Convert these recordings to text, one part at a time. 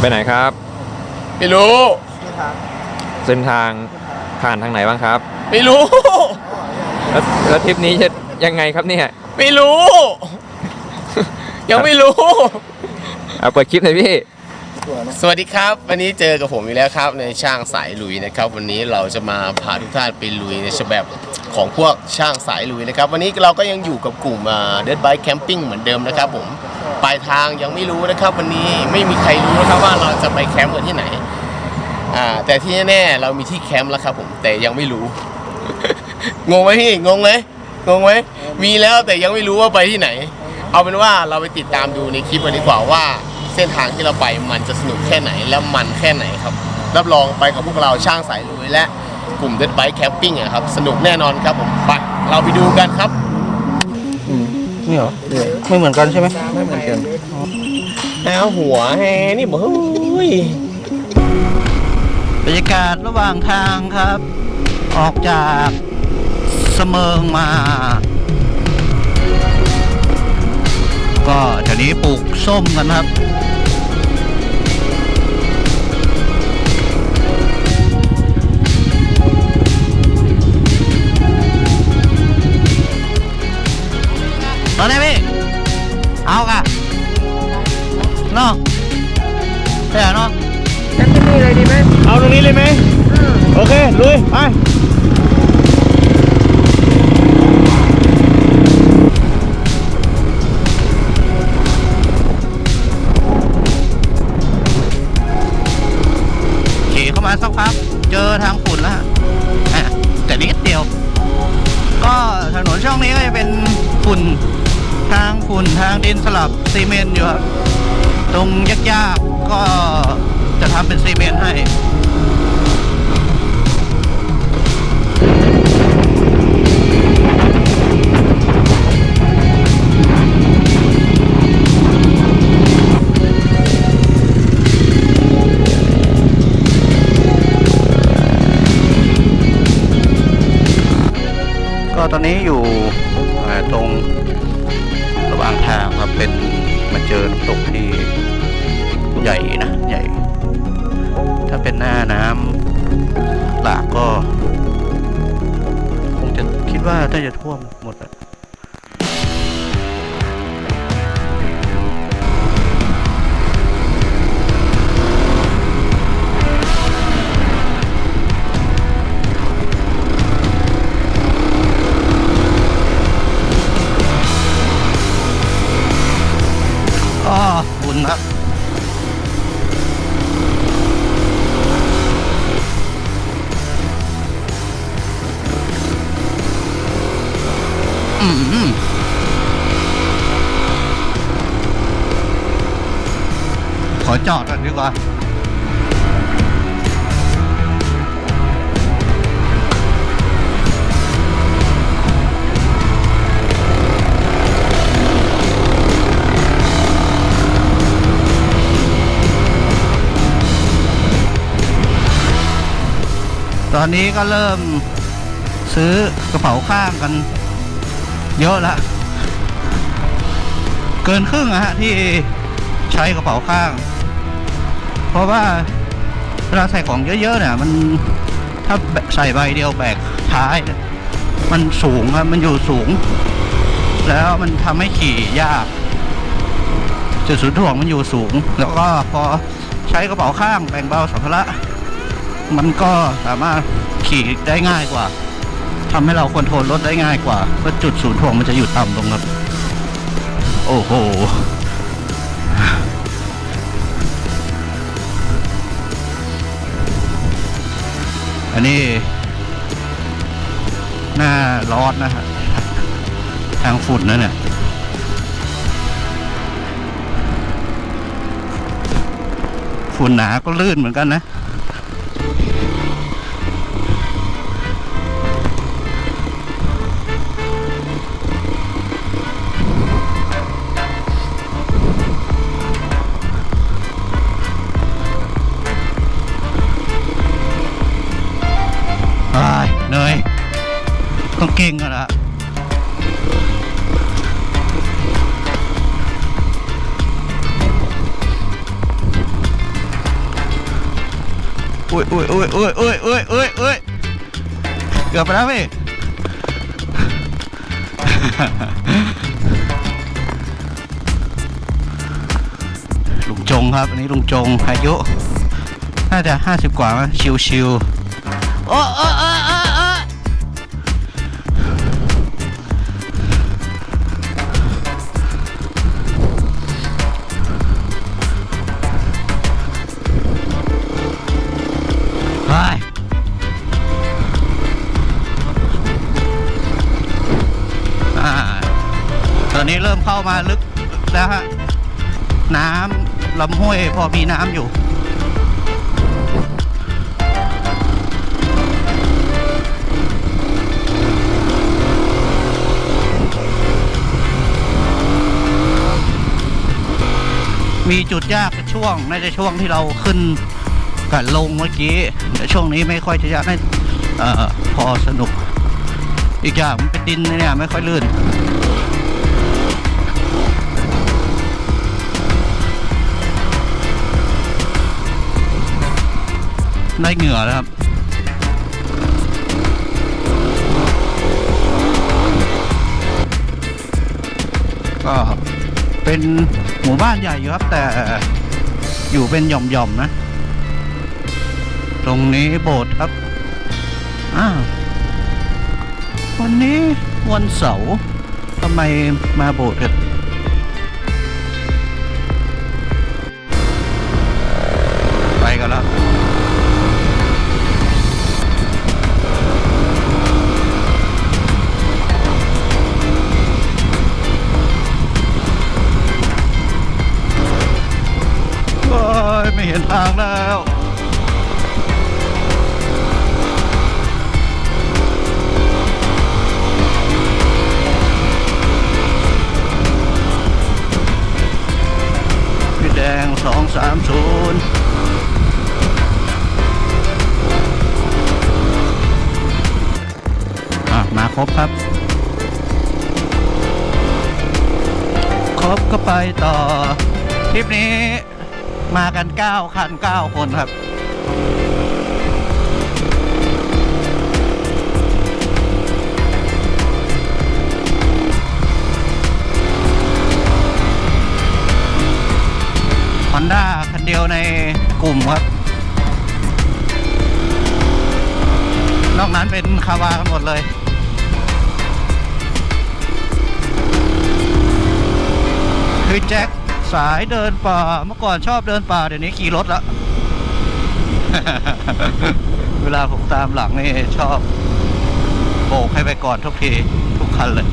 ไปไหนครับ ไม่รู้เส้นทางผ่านทางไหนบ้างครับ ไม่รู้ แล้วแล้วทริปนี้จะยังไงครับเนี่ยไม่รู้ ยังไม่รู้ เอาเปิดคลิปหน่อยพี่ สวัสดีครับ วันนี้เจอกับผมอีกแล้วครับในช่างสายลุยนะครับ วันนี้เราจะมาพาทุกท่านไปลุยในฉบับของพวกช่างสายลุยนะครับ วันนี้เราก็ยังอยู่กับกลุ่มเดินไบค์แคมปิ้งเหมือนเดิมนะครับ ผมปลายทางยังไม่รู้นะครับ วันนี้ไม่มีใครรู้นะครับว่าเราจะไปแคมป์กันที่ไหนอ่าแต่ที่แน่ๆเรามีที่แคมป์แล้วครับ ผมแต่ยังไม่รู้ งงไหมพี่งงไหมงงไหมมีแล้วแต่ยังไม่รู้ว่าไปที่ไหน เอาเป็นว่าเราไปติดตามดูในคลิปกันดีกว่าว่า เส้นทางที่เราไปมันจะสนุกแค่ไหนและมันแค่ไหนครับ รับรองไปกับพวกเราช่างสายลุยและกลุ่มเดินไบค์แคมปิ้งอะครับ สนุกแน่นอนครับผมไปเราไปดูกันครับนี่เหรอไม่เหมือนกันใช่ไหมไม่เหมือนกันเอาหัวแฮนี่บ่เฮ้ยบรรยากาศระหว่างทางครับ ออกจากเสมิงมา ก็แถวนี้ปลูกส้มกันครับ เอากะเนาะใช่เนาะเอาตรงนี้เลยไหมโอเคลุยไป น่าจะท่วมหมดอะ อนนี้ก็เริ่มซื้อกระเป๋าข้างกัน เยอะละเกินครึ่งอะฮะที่ใช้กระเป๋าข้าง เพราะว่าเวลาใส่ของเยอะๆเนี่ยมันถ้าใส่ใบเดียวแบกท้าย มันสูงอะมันอยู่สูง แล้วมันทำให้ขี่ยากจุดศูนย์ถ่วงมันอยู่สูง แล้วก็พอใช้กระเป๋าข้างแบ่งเบาสัมภาระ มันก็สามารถขี่ได้ง่ายกว่าทำให้เราคอนโทรลรถได้ง่ายกว่าเพราะจุดศูนย์ถ่วงมันจะอยู่ต่ำลงครับ โอ้โหอันนี้ หน้าร้อนนะฮะทางฝุ่นนั่นเนี่ยฝุ่นหนาก็ลื่นเหมือนกันนะ ไปแล้วพี่ ลุงจงครับ อันนี้ลุงจงอายุ น่าจะห้าสิบกว่ามั้งชิวๆโอ้โอ้โอ้โอ้โอ้ นี้เริ่มเข้ามาลึกแล้วฮะ น้ำลำห้วยพอมีน้ำอยู่ มีจุดยากช่วงน่าจะช่วงที่เราขึ้นกับลงเมื่อกี้แต่ช่วงนี้ไม่ค่อยจะยากน่าเอ่อพอสนุก อีกอย่างมันเป็นดินเนี่ยไม่ค่อยลื่น ได้เหงื่อแล้วครับ ก็เป็นหมู่บ้านใหญ่อยู่ครับ แต่อยู่เป็นหย่อมๆนะ ตรงนี้โบสถ์ครับอ้าววันนี้วันเสาร์ทำไมมาโบสถ์กัน รบครับ ครบก็ไปต่อ ทริปนี้มากัน 9 คัน 9 คนครับฮอนด้าคันเดียวในกลุ่มครับ นอกนั้นเป็นคาวากันหมดเลย คือแจ็คสายเดินป่าเมื่อก่อนชอบเดินป่าเดี๋ยวนี้ขี่รถละ เวลาผมตามหลังนี่ชอบโบกให้ไปก่อนทุกทีทุกคันเลย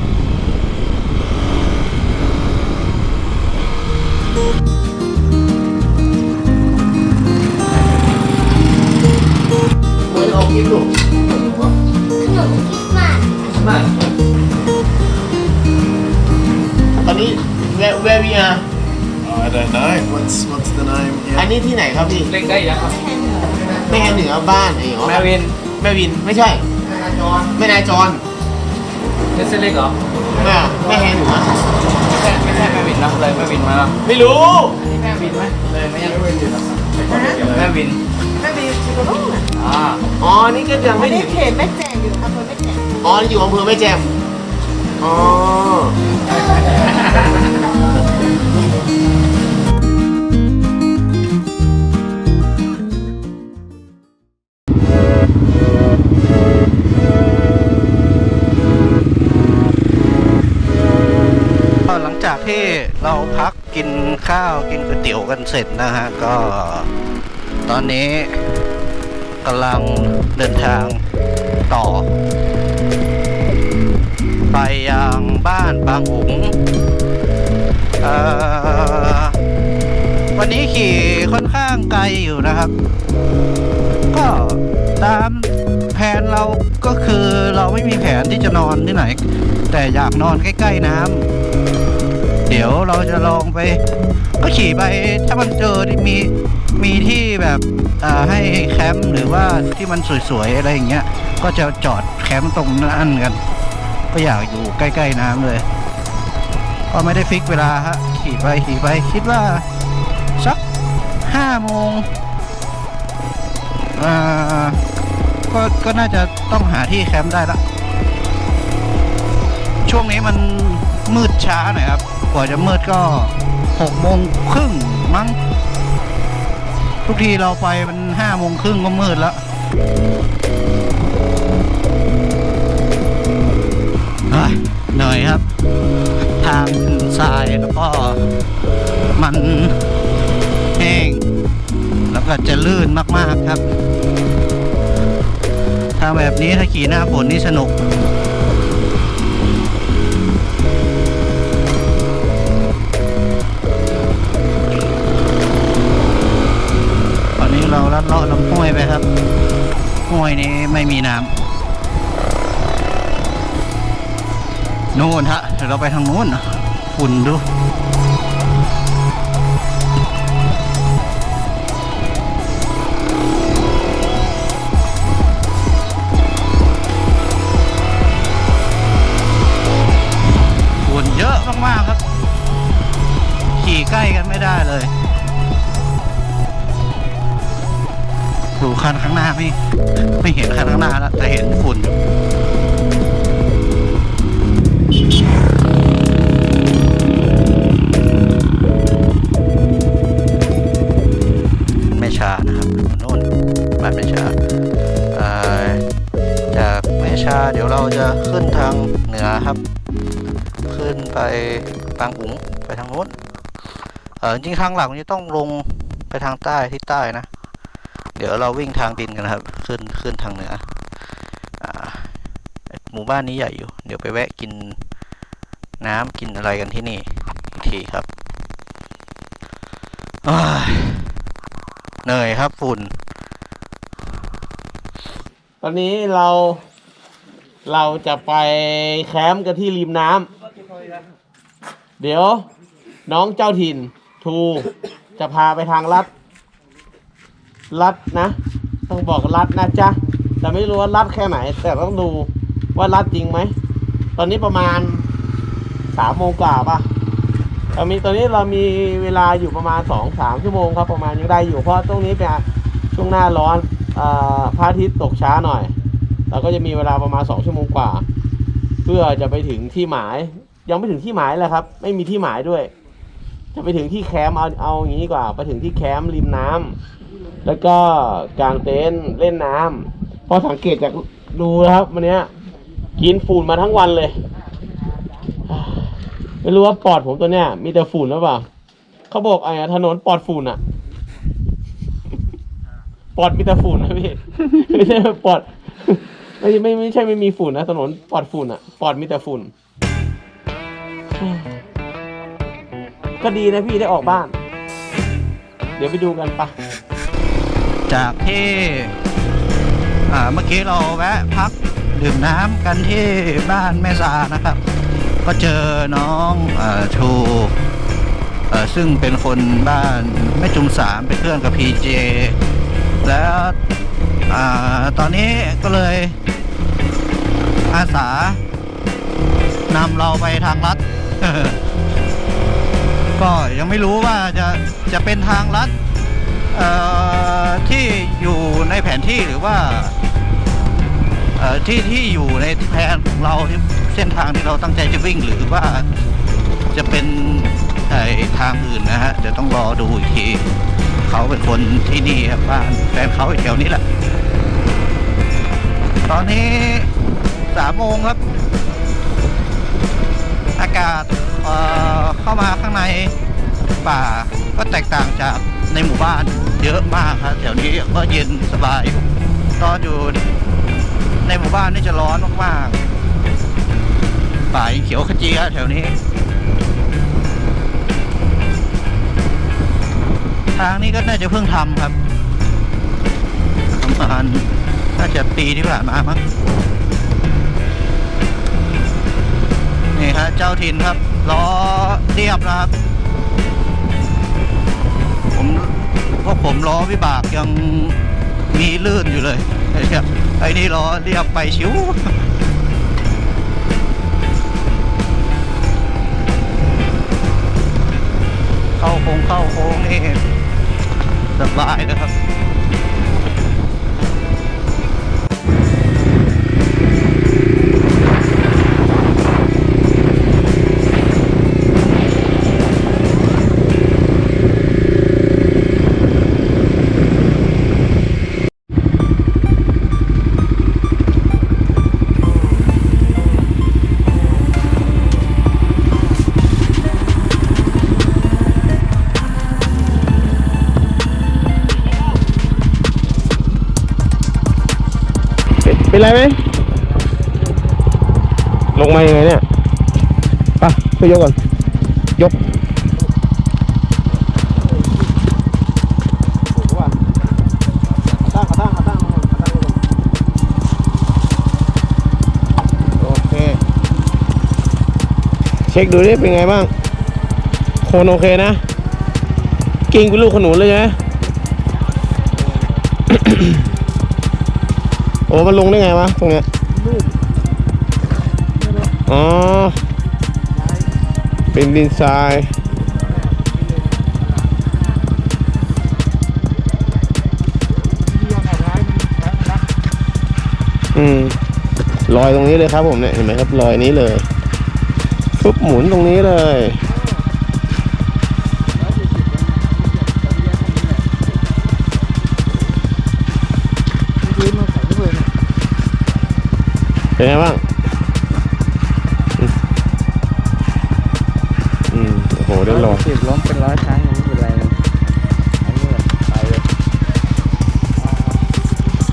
มือเอาคลิปลูกขนมคริสต์มาสมาต นี้แวแววีอา I don't know. What's what's the name? อัน Yeah. นี้ที่ไหนครับพี่ เล็กได้ยังครับแม่เหนือบ้านไอ้เหรอแมวินแม่วินไม่ใช่ แม่นายจรเนสเล็กเหรอแม่แม่แฮเหนือไม่ใช่ไม่ใช่แมวินนะเลยแมวินมาแล้วไม่รู้อันนี้แมวินไหมเลยไม่ยังแมวินแมวินแม่บีชิโกโร่น่ะอ่าอ๋อ นี่ก็ยังอัไม่นนี้ถึงเขตแม่แจ่มอยู่อำเภอแม่แจ่มอ๋อนี่อยู่อำเภอแม่แจ่มอ๋อ เราพักกินข้าวกินก๋วยเตี๋ยวกันเสร็จนะฮะ ก็ตอนนี้กำลังเดินทางต่อ ไปยังบ้านบางหงวันนี้ขี่ค่อนข้างไกลอยู่นะครับ ก็ตามแผนเราก็คือเราไม่มีแผนที่จะนอนที่ไหน แต่อยากนอนใกล้ ๆน้ำ เดี๋ยวเราจะลองไปก็ขี่ไปถ้ามันเจอที่มีมีที่แบบให้แคมป์หรือว่าที่มันสวยๆอะไรอย่างเงี้ย ก็จะจอดแคมป์ตรงนั้นกัน ก็อยากอยู่ใกล้ ๆน้ำเลย ก็ไม่ได้ฟิกเวลาฮะขี่ไปขี่ไปคิดว่าสักห้าโมงอ่าก็ก็น่าจะต้องหาที่แคมป์ได้ละช่วงนี้มันมืดช้าหน่อยครับ กว่าจะมืดก็หกโมงครึ่งมั้ง ทุกทีเราไปมันห้าโมงครึ่งก็มืดแล้วเฮ้ยเหนื่อยครับ ทางทรายแล้วก็มันแห้ง แล้วก็จะลื่นมากๆครับทางแบบนี้ถ้าขี่หน้าฝนนี่สนุก เราลัดเลาะลำห้วยไปครับห้วยนี้ไม่มีน้ำนู่นฮะเดี๋ยวเราไปทางนู้นนะฝุ่นดูฝุ่นเยอะมากๆครับ ขี่ใกล้กันไม่ได้เลย คันข้างหน้าไม่ไม่เห็นคันข้างหน้าแล้วแต่เห็นฝุ่นแม่ชานะครับโน่นบ้านแม่ชาจากแม่ชาเดี๋ยวเราจะขึ้นทางเหนือครับ ขึ้นไปบางอุ๋งไปทางโน้นเออจริงทางหลักมันจะต้องลงไปทางใต้ที่ใต้นะ เดี๋ยวเราวิ่งทางดินกันนะครับ ขึ้นขึ้นทางเหนืออหมู่บ้านนี้ใหญ่อยู่ เดี๋ยวไปแวะกินน้ำกินอะไรกันที่นี่อีกทีครับเหนื่อยครับฝุ่น ตอนนี้เรา เราจะไปแคมป์กันที่ริมน้ำเดี๋ยวน้องเจ้าถิ่นทูจะพาไปทางลัด ลัดนะ ต้องบอกลัดนะจ๊ะแต่ไม่รู้ว่าลัดแค่ไหน แต่ต้องดูว่าลัดจริงไหม ตอนนี้ประมาณสามโมงกว่าป่ะตอนนี้ตอนนี้เรามีเวลาอยู่ประมาณสองสามชั่วโมงครับ ประมาณยังได้อยู่เพราะตรงนี้เป็นช่วงหน้าร้อนอาพระอาทิตย์ตกช้าหน่อยเราก็จะมีเวลาประมาณสองชั่วโมงกว่า เพื่อจะไปถึงที่หมาย ยังไม่ถึงที่หมายเลยครับ ไม่มีที่หมายด้วย จะไปถึงที่แคมป์เอาเอาอย่างนี้ดีกว่า ไปถึงที่แคมป์ริมน้ำ แล้วก็กางเต็นท์เล่นน้ำพอสังเกตจากดูนะครับวันเนี้ยกินฝุ่นมาทั้งวันเลย ไม่รู้ว่าปอดผมตัวเนี้ยมีแต่ฝุ่นหรือเปล่าเขาบอกไอ้ถนนปอดฝุ่นอะปอดมีแต่ฝุ่นนะพี่ไม่ใช่ปอดไม่ไม่ไม่ใช่ไม่มีฝุ่นนะถนนปอดฝุ่นอะปอดมีแต่ฝุ่น ก็ดีนะพี่ได้ออกบ้าน เดี๋ยวไปดูกันปะ จากที่เมื่อกี้เราแวะพักดื่มน้ำกันที่บ้านแม่สานะครับ ก็เจอน้องอชูซึ่งเป็นคนบ้านแม่จุมสามเป็นเพื่อนกับพีเจแล้วอตอนนี้ก็เลยอาสานำเราไปทางลัด ก็ยังไม่รู้ว่าจะจะเป็นทางลัด ที่อยู่ในแผนที่หรือว่าที่ที่อยู่ในแผนของเราเส้นทางที่เราตั้งใจจะวิ่งหรือว่าจะเป็นไอ้ทางอื่นนะฮะเดี๋ยวต้องรอดูอีกทีเขาเป็นคนที่นี่ครับบ้านแฟนเขาอยู่แถวนี้แหละ ตอนนี้สามโมงครับ อากาศเเข้ามาข้างในป่าก็แตกต่างจาก ในหมู่บ้านเยอะมากครับแถวนี้ก็เย็นสบายตอนอยู่ในหมู่บ้านนี่จะร้อนมากๆป่ายเขียวขจีอะแถวนี้ ทางนี้ก็น่าจะเพิ่งทำครับประมาณน่าจะปีที่ผ่านมามั้งนี่ครับเจ้าถิ่นครับล้อเรียบนะครับ ผมพวกผมล้อวิบากยังมีลื่นอยู่เลยไอ้เนี่ยไอ้นี่ล้อเรียบไปชิวเข้าโค้งเข้าโค้งนี่สบายนะครับ ช่วยยกก่อน ยกโอเคเช็คดูดิเป็นไงบ้าง โคนโอเคนะ กิ้งเป็นลูกขนุนเลยใช่ไหมโอ้มันลงได้ไงวะตรงเนี้ยอ๋อ เป็นดินทรายอืมรอยตรงนี้เลยครับผมเนี่ยเห็นไหมครับรอยนี้เลยปุ๊บหมุนตรงนี้เลยเป็นไงบ้าง สิบล้มเป็นร้อยครั้งไม่เป็นไรนอันนี้แบบไปเลย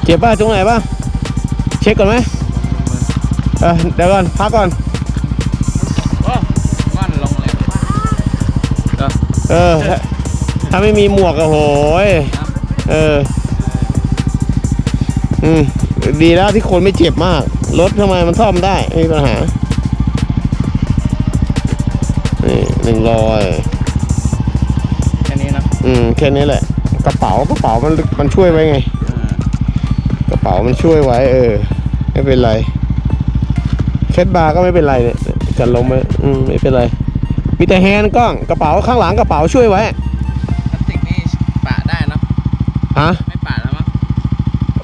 เจ็บป่ะตรงไหนป่ะเช็คก่อนไหมเออเดี๋ยวก่อนพักก่อน มันลงเลยเออ ถ้าไม่มีหมวกอะโหยเออ อืม ดีแล้วที่คนไม่เจ็บมาก รถทำไมมันซ่อมได้ ไม่มีปัญหา นี่หนึ่งรอย อืมแค่นี้แหละ กระเป๋ากระเป๋ามันมันช่วยไว้ไง กระเป๋ามันช่วยไว้ เออ ไม่เป็นไรเคสบาร์ก็ไม่เป็นไรเนี่ยจะล้มไหมอืมไม่เป็นไร มีแต่แฮนด์กล้องกระเป๋าข้างหลังกระเป๋าช่วยไว้พลาสติกนี่ปะได้เนอะฮะไม่ปะแล้วมั้ง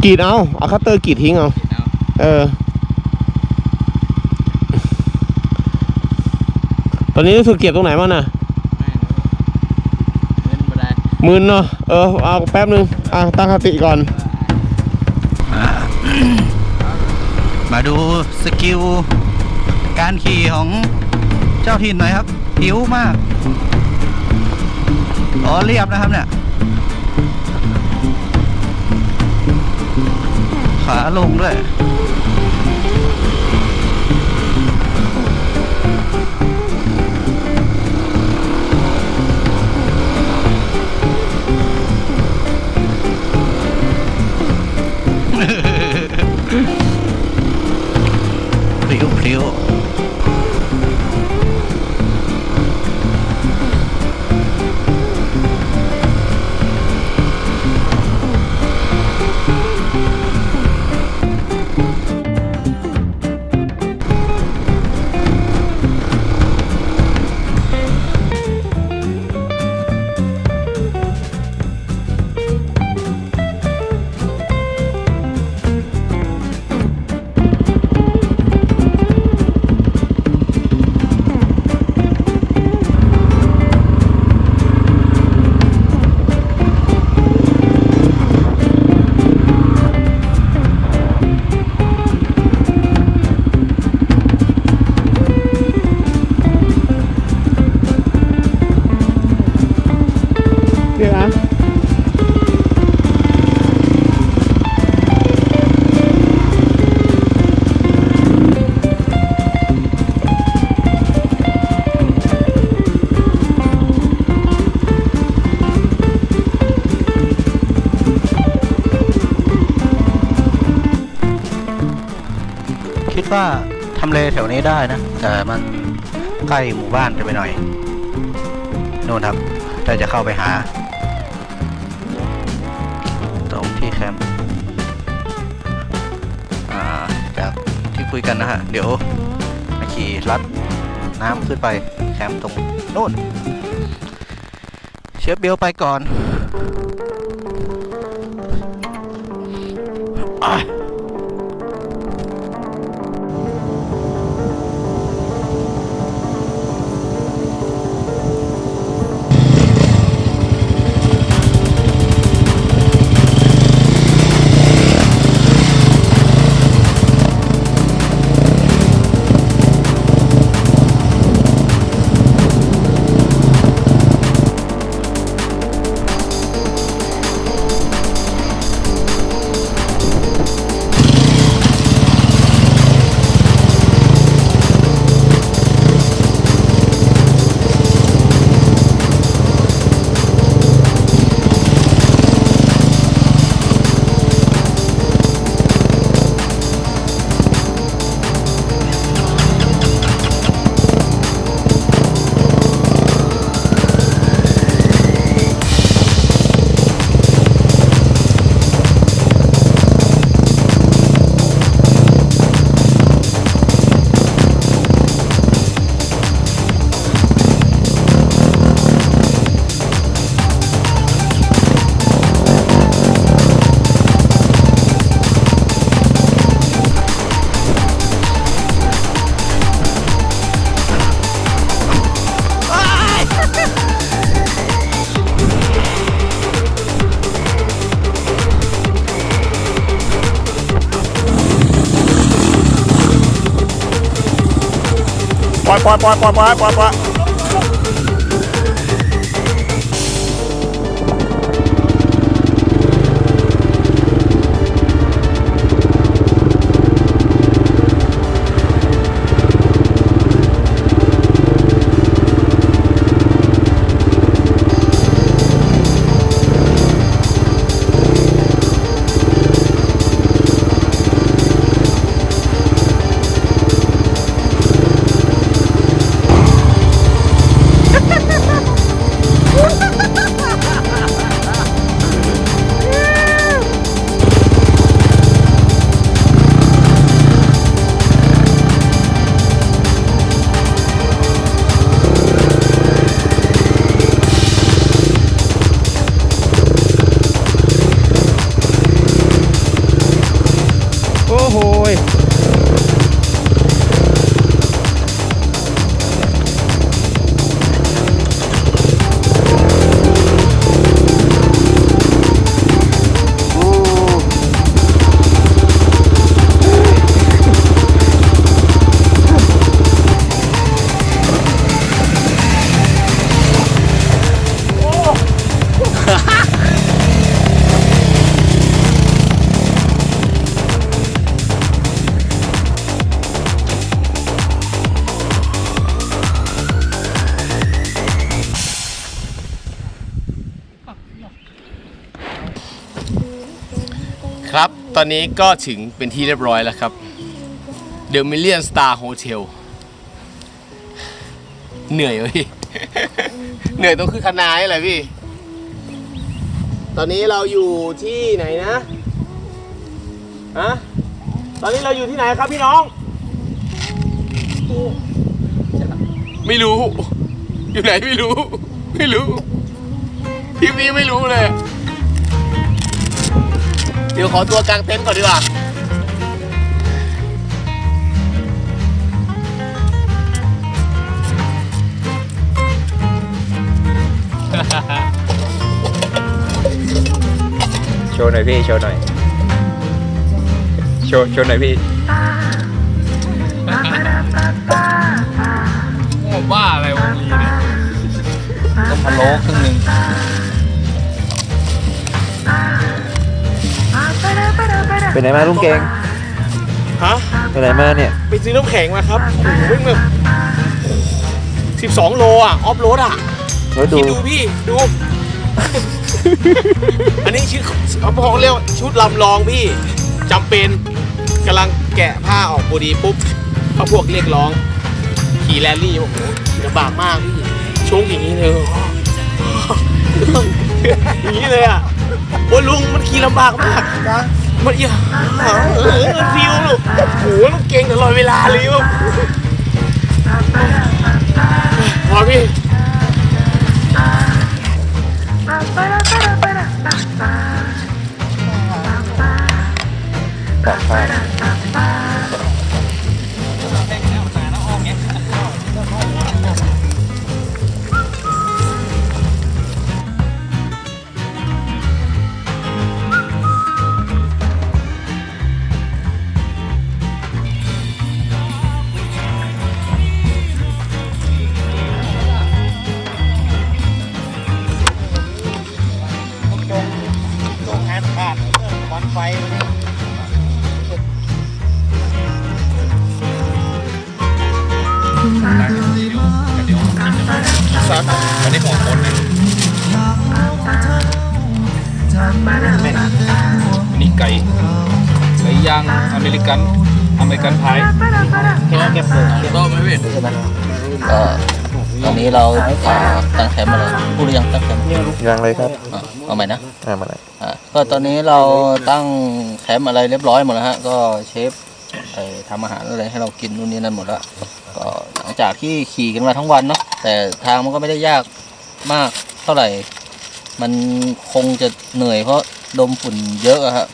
กรีดเอาเอาคัตเตอร์กรีดทิ้งเอาผิดเอาเออ ตอนนี้รู้สึกเจ็บตรงไหนบ้างนะ ไม่รู้เงินบ่ได้ มึนเนาะเออเอาแป๊บนึงอะตั้งสติก่อน มาดูสกิลการขี่ของเจ้าถิ่นหน่อยครับผิวมากล้อเรียบนะครับเนี่ย ขาลงด้วย พริ้ ว่าทำเลแถวนี้ได้นะ แต่มันใกล้หมู่บ้านจะไปหน่อยนู่นครับถ้าจะเข้าไปหา ตรงที่แคมป์จากที่คุยกันนะฮะ เดี๋ยวมาขี่ลัดน้ำขึ้นไปแคมป์ตรงนู่น เชฟเบลไปก่อนอ ปล่อยปล่อยปล่อยปล่อยปล่อยปล่อย อนนี้ก็ถึงเป็นที่เรียบร้อยแล้วครับ The Million Star Hotel เหนื่อยวะพี่เหนื่อยต้องขึ้นคณะนี่แหละพี่ ตอนนี้เราอยู่ที่ไหนนะฮะตอนนี้เราอยู่ที่ไหนครับพี่น้อง ไม่รู้ อยู่ไหนไม่รู้ ไม่รู้ทริปนี้ไม่รู้เลย ดี๋ยวขอตัวกางเต็นท์ก่อนดีกว่าโชว์หน่อยพี่ โชว์หน่อย โชว์โชว์หน่อยพี่โอ้บ้าอะไรวะลีเนี่ย ต้มพะโล้ครึ่งหนึ่ง เป็นไหนมาลุงเกงฮะเป็นไหนมาเนี่ยไปซื้อน้ำแข็งมาครับโอ้โหวิ่งแบบ12โลอะ ออฟโรดอะแล้วดูคิดดูพี่ดู อันนี้ชื่อเขาเรียกว่าชุดลำลองพี่จำเป็นกำลังแกะผ้าออกพอดีปุ๊บเขาพวกเรียกร้อง ขี่แรลลี่โอ้โหขี่ลำบากมากพี่ช่วงอย่างนี้เลยต้องอย่างนี้เลยอะโอ้ยลุงมันขี่ลำบากมาก มันอย่าเออมันฟิวลูกโอ้โหลูกเก่งตลอดเวลาเลยลูกพอพี่นี่ ยังเลยครับอะเอาใหม่นะอ่ามาเลยอะก็ตอนนี้เราตั้งแคมป์อะไรเรียบร้อยหมดแล้วฮะ ก็เชฟไอ้ทำอาหารอะไรให้เรากินนู่นนี่นั่นหมดแล้วก็หลังจากที่ขี่กันมาทั้งวันเนาะแต่ทางมันก็ไม่ได้ยากมากเท่าไหร่ มันคงจะเหนื่อยเพราะดมฝุ่นเยอะอะฮะ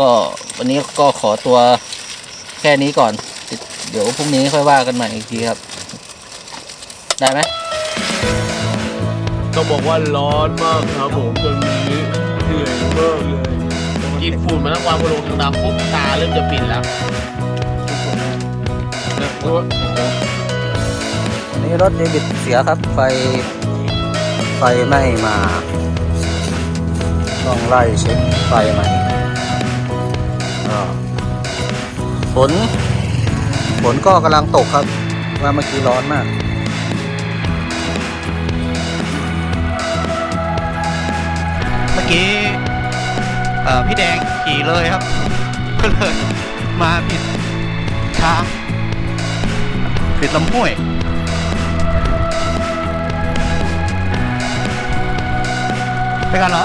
ก็วันนี้ก็ขอตัวแค่นี้ก่อน เดี๋ยวพรุ่งนี้ค่อยว่ากันใหม่อีกทีครับ ได้ไหม ต้องบอกว่าร้อนมากครับผมตอนนี้เหนื่อยมากเลยกินฝุ่นมาทั้งวันพอลงทางดำปุ๊บตาเริ่มจะปิดแล้ววันนี้รถเดบิตเสียครับ ไฟ ไฟไม่มา ต้องไล่เช็คไฟใหม่ก็ฝนฝนก็กำลังตกครับ ว่าเมื่อกี้ร้อนมาก กี้เอ่อพี่แดงขี่เลยครับ ก็เลยมาผิดทางผิดลำห้วยไปกันเหรอ